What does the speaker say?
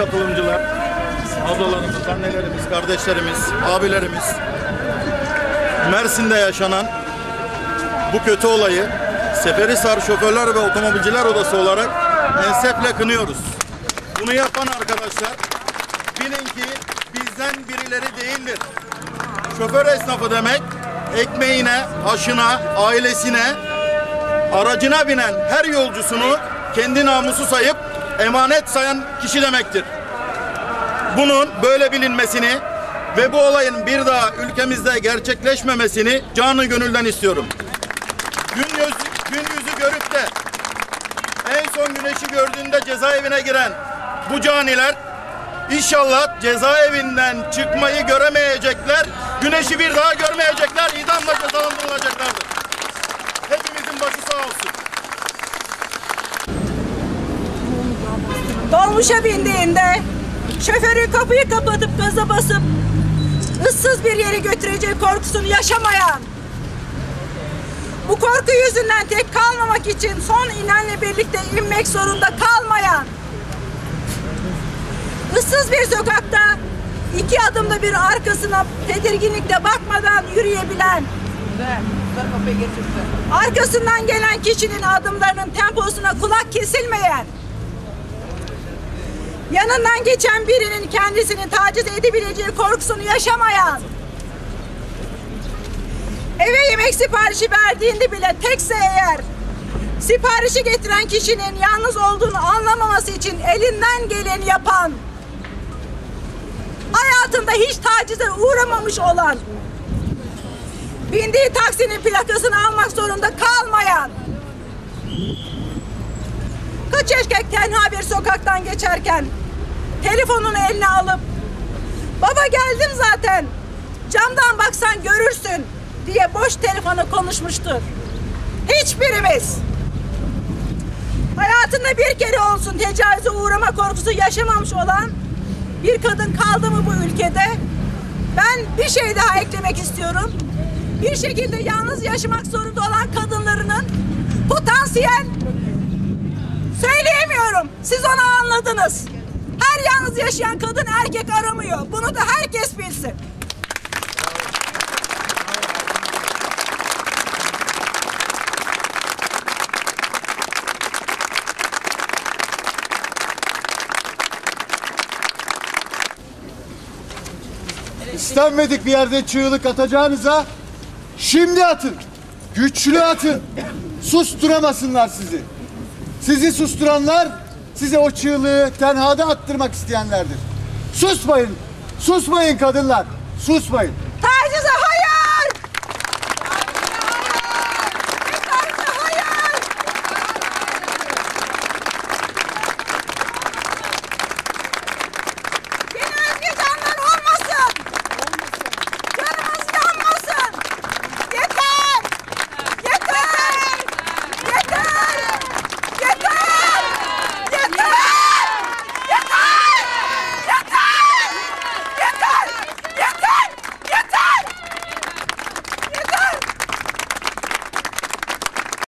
katılımcılar, ablalarımız, annelerimiz, kardeşlerimiz, abilerimiz, Mersin'de yaşanan bu kötü olayı Seferihisar Şoförler ve Otomobilciler Odası olarak ensefle kınıyoruz. Bunu yapan arkadaşlar bilin ki bizden birileri değildir. Şoför esnafı demek ekmeğine, aşına, ailesine, aracına binen her yolcusunu kendi namusu sayıp emanet sayan kişi demektir. Bunun böyle bilinmesini ve bu olayın bir daha ülkemizde gerçekleşmemesini canı gönülden istiyorum. Gün, yüz, gün yüzü görüp de en son güneşi gördüğünde cezaevine giren bu caniler inşallah cezaevinden çıkmayı göremeyecekler. Güneşi bir daha görmeyecekler. idamla cezalandırılacaklardır. Hepimizin başı sağ olsun. Dolmuşa bindiğinde şoförü kapıyı kapatıp gaza basıp ıssız bir yere götürecek korkusunu yaşamayan bu korku yüzünden tek kalmamak için son inenle birlikte inmek zorunda kalmayan ıssız bir sokakta iki adımda bir arkasına tedirginlikle bakmadan yürüyebilen arkasından gelen kişinin adımlarının temposuna kulak kesilmeyen yanından geçen birinin kendisini taciz edebileceği korkusunu yaşamayan, eve yemek siparişi verdiğinde bile tekse eğer siparişi getiren kişinin yalnız olduğunu anlamaması için elinden geleni yapan, hayatında hiç tacize uğramamış olan, bindiği taksinin plakasını almak zorunda kalmayan, Kaç erkek tenha bir sokaktan geçerken telefonunu eline alıp baba geldim zaten camdan baksan görürsün diye boş telefonu konuşmuştur. Hiçbirimiz hayatında bir kere olsun tecavüze uğrama korkusu yaşamamış olan bir kadın kaldı mı bu ülkede? Ben bir şey daha eklemek istiyorum. Bir şekilde yalnız yaşamak zorunda olan kadınlarının potansiyel. Siz onu anladınız. Her yalnız yaşayan kadın erkek aramıyor. Bunu da herkes bilsin. İstenmedik bir yerde çığlık atacağınıza şimdi atın. Güçlü atın. Susturamasınlar sizi. Sizi susturanlar size o çığlığı tenhada attırmak isteyenlerdir. Susmayın. Susmayın kadınlar. Susmayın.